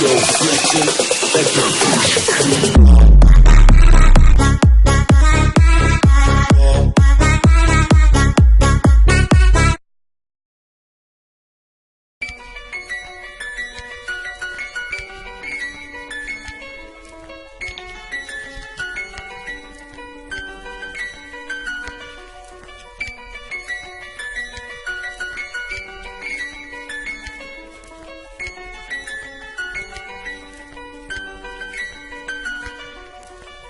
your flexion, let your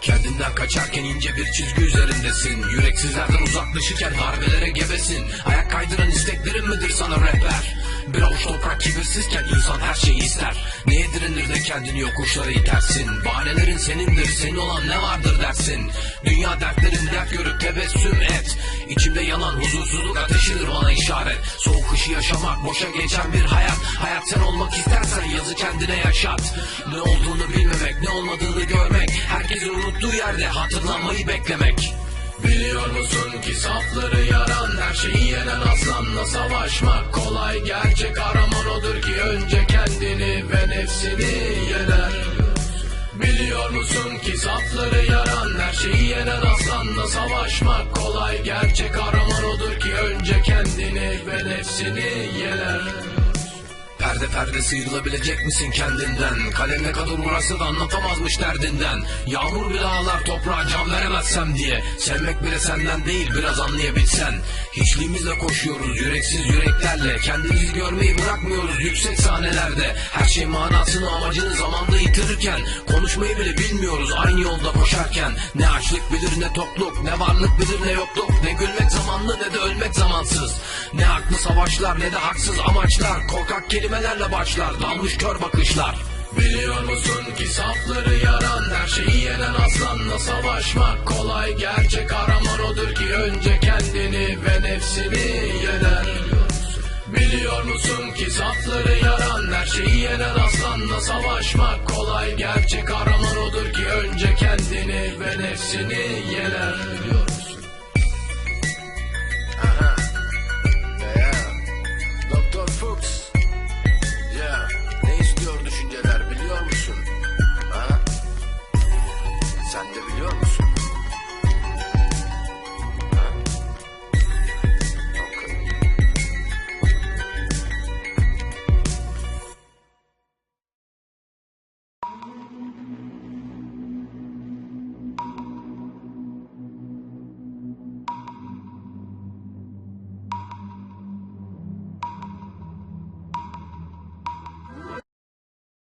Kendinden kaçarken ince bir çizgi üzerindesin. Yüreksizlerden uzaklaşırken darbelere gebesin. Ayak kaydıran isteklerin midir sana rehber? Bir avuç toprak kibirsizken insan her şeyi ister. Neye direnir de kendini yokuşlara itersin? Bahanelerin senindir senin olan ne vardır dersin? Dünya dertlerin dert görüp tebessüm et. İçimde yanan huzursuzluk ateşidir bana işaret. Soğuk kışı yaşamak boşa geçen bir hayat. Hayat sen olmak istersen yazı kendine yaşat. Ne olduğunu bilmemek ne olmadığını görmek. Herkesin unuttuğu yerde hatırlanmayı beklemek. Biliyor musun ki safları yaran Her şeyi yenen aslanla savaşmak kolay. Gerçek araman odur ki önce kendini ve nefsini yener. Biliyor musun ki safları yaran Şeyi yenen aslanla savaşmak kolay. Gerçek araman odur ki önce kendini ve nefsini yener Perde perde sıyrılabilecek misin kendinden? Kalem ne kadar uğraşsa da anlatamazmış derdinden. Yağmur bile ağlar toprağa can veremezsem diye. Sevmek bile senden değil biraz anlayabilsen. Hiçliğimizle koşuyoruz yüreksiz yüreklerle. Kendimizi görmeyi bırakmıyoruz yüksek sahnelerde. Her şey manasını amacını zamanda yitirirken Konuşmayı bile bilmiyoruz aynı yolda koşarken. Ne açlık bilir ne tokluk Ne varlık bilir ne yokluk. Ne gülmek zamanlı ne de ölmek zamansız. Ne haklı savaşlar ne de haksız amaçlar. Korkak kelimelerle başlar dalmış kör bakışlar. Biliyor musun ki safları yaran Her şeyi yenen aslanla savaşmak kolay. Gerçek araman odur ki önce kendini ve nefsini yener Biliyor musun ki safları yaran Her şeyi yenen aslanla savaşmak kolay. Gerçek araman odur ki önce kendini ve nefsini yener